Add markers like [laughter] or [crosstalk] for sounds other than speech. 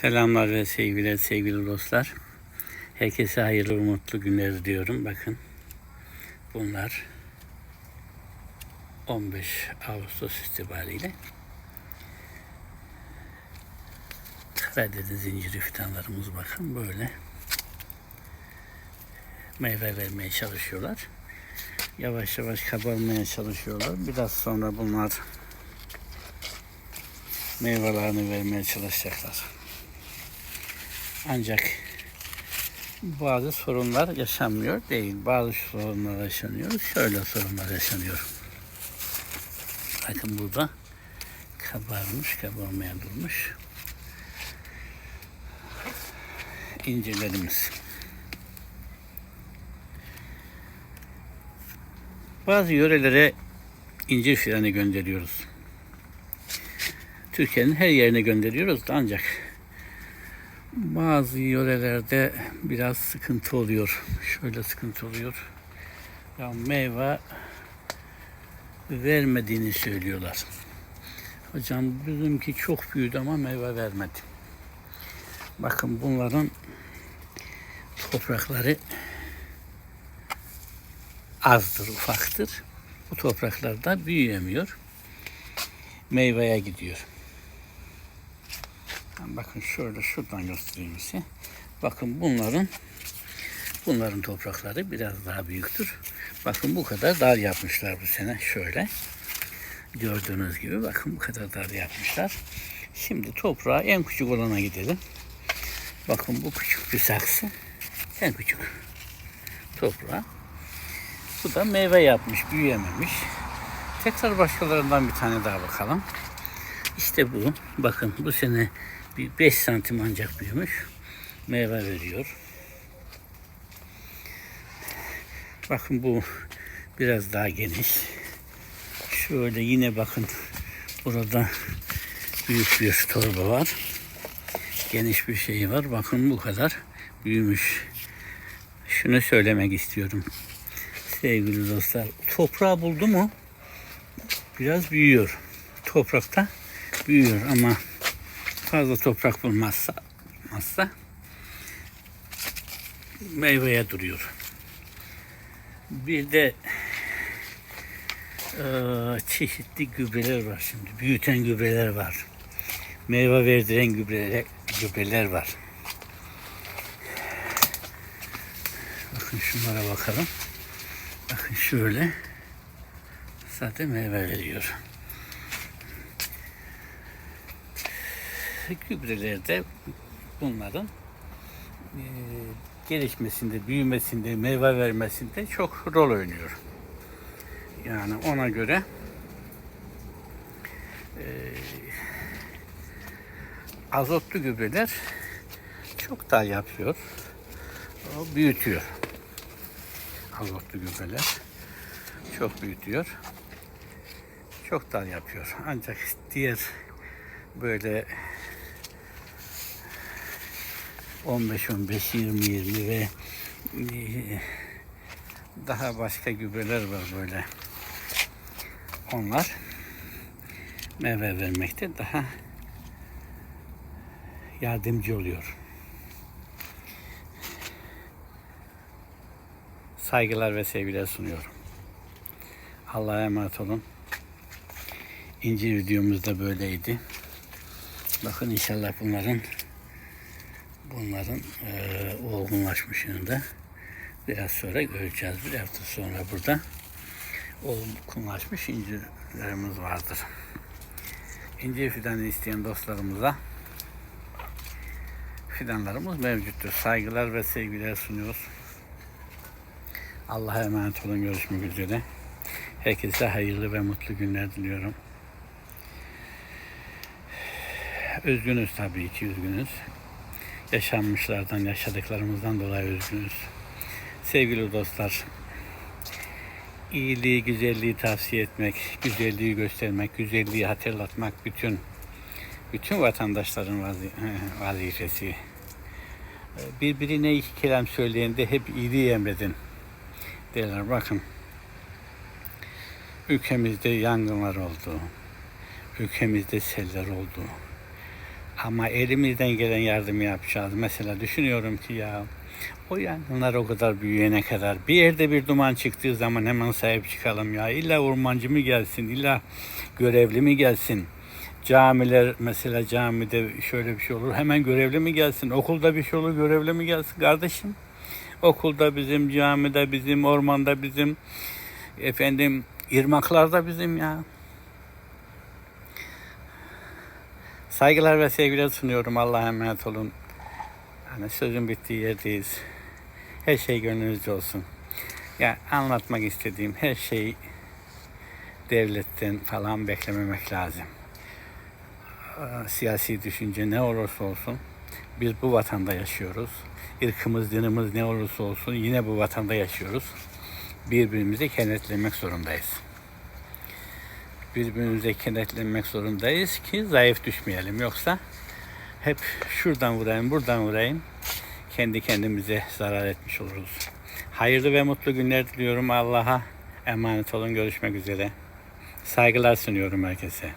Selamlar ve sevgiler sevgili dostlar. Herkese hayırlı ve mutlu günler diyorum. Bakın bunlar 15 Ağustos itibariyle Karadeniz zinciri fidanlarımız bakın böyle meyve vermeye çalışıyorlar. Yavaş yavaş kabarmaya çalışıyorlar. Biraz sonra bunlar meyvelerini vermeye çalışacaklar. Ancak bazı sorunlar yaşanmıyor değil. Bazı sorunlar yaşanıyor. Şöyle sorunlar yaşanıyor. Bakın burada kabarmış, kabarmaya durmuş. İncilerimiz. Bazı yörelere incir fidanı gönderiyoruz. Türkiye'nin her yerine gönderiyoruz da ancak bazı yörelerde biraz sıkıntı oluyor. Şöyle sıkıntı oluyor. Ya meyve vermediğini söylüyorlar. Hocam bizimki çok büyüdü ama meyve vermedi. Bakın bunların toprakları azdır, ufaktır. Bu topraklarda büyüyemiyor. Meyveye gidiyor. Bakın şöyle şuradan göstereyim size. Bakın bunların bunların toprakları biraz daha büyüktür. Bakın bu kadar dar yapmışlar bu sene şöyle. Gördüğünüz gibi bakın bu kadar dar yapmışlar. Şimdi toprağa en küçük olana gidelim. Bakın bu küçük bir saksı. En küçük toprağa. Bu da meyve yapmış, büyüyememiş. Tekrar başkalarından bir tane daha bakalım. İşte bu. Bakın bu sene bir 5 santim ancak büyümüş. Meyve veriyor. Bakın bu biraz daha geniş. Şöyle yine bakın burada büyük bir torba var. Geniş bir şey var. Bakın bu kadar büyümüş. Şunu söylemek istiyorum. Sevgili dostlar, toprağı buldu mu biraz büyüyor. Toprakta büyüyor ama fazla toprak bulmazsa, bulmazsa meyveye duruyor. Bir de eee, çeşitli gübreler var şimdi. Büyüten gübreler var. Meyve verdiren gübreler, gübreler var. Bakın şunlara bakalım. Bakın şöyle. Zaten meyve veriyor. Gübrelerde bunların e, gelişmesinde, büyümesinde, meyve vermesinde çok rol oynuyor. Yani ona göre e, azotlu gübreler çok daha yapıyor. O büyütüyor. Azotlu gübreler çok büyütüyor. Çok daha yapıyor. Ancak diğer böyle 15 15 20 20 ve e, daha başka gübreler var böyle. Onlar meyve vermekte daha yardımcı oluyor. Saygılar ve sevgiler sunuyorum. Allah'a emanet olun. İncir videomuz da böyleydi. Bakın inşallah bunların bunların eee olgunlaşmışını da biraz sonra göreceğiz. Bir hafta sonra burada olgunlaşmış incirlerimiz vardır. İncir fidanı isteyen dostlarımıza fidanlarımız mevcuttur. Saygılar ve sevgiler sunuyoruz. Allah'a emanet olun. Görüşmek üzere. Herkese hayırlı ve mutlu günler diliyorum. Üzgünüz tabii ki üzgünüz. Yaşanmışlardan, yaşadıklarımızdan dolayı üzgünüz. Sevgili dostlar, iyiliği, güzelliği tavsiye etmek, güzelliği göstermek, güzelliği hatırlatmak bütün bütün vatandaşların vazi- [laughs] vazifesi. Birbirine iki kelam söyleyende hep iyiliği emredin derler. Bakın ülkemizde yangınlar oldu. Ülkemizde seller oldu. Ama elimizden gelen yardımı yapacağız. Mesela düşünüyorum ki ya o yangınlar o kadar büyüyene kadar bir yerde bir duman çıktığı zaman hemen sahip çıkalım ya. İlla ormancı mı gelsin, illa görevli mi gelsin? Camiler mesela camide şöyle bir şey olur. Hemen görevli mi gelsin? Okulda bir şey olur görevli mi gelsin? Kardeşim okulda bizim, camide bizim, ormanda bizim, efendim irmaklarda bizim ya. Saygılar ve sevgiler sunuyorum. Allah'a emanet olun. Hani sözün bittiği yerdeyiz. Her şey gönlünüzce olsun. Ya anlatmak istediğim her şeyi devletten falan beklememek lazım. Aa, Siyasi düşünce ne olursa olsun biz bu vatanda yaşıyoruz. Irkımız, dinimiz ne olursa olsun yine bu vatanda yaşıyoruz. Birbirimizi kenetlemek zorundayız. Birbirimize kenetlenmek zorundayız ki zayıf düşmeyelim. Yoksa hep şuradan vurayım, buradan vurayım. Kendi kendimize zarar etmiş oluruz. Hayırlı ve mutlu günler diliyorum. Allah'a emanet olun. Görüşmek üzere. Saygılar sunuyorum herkese.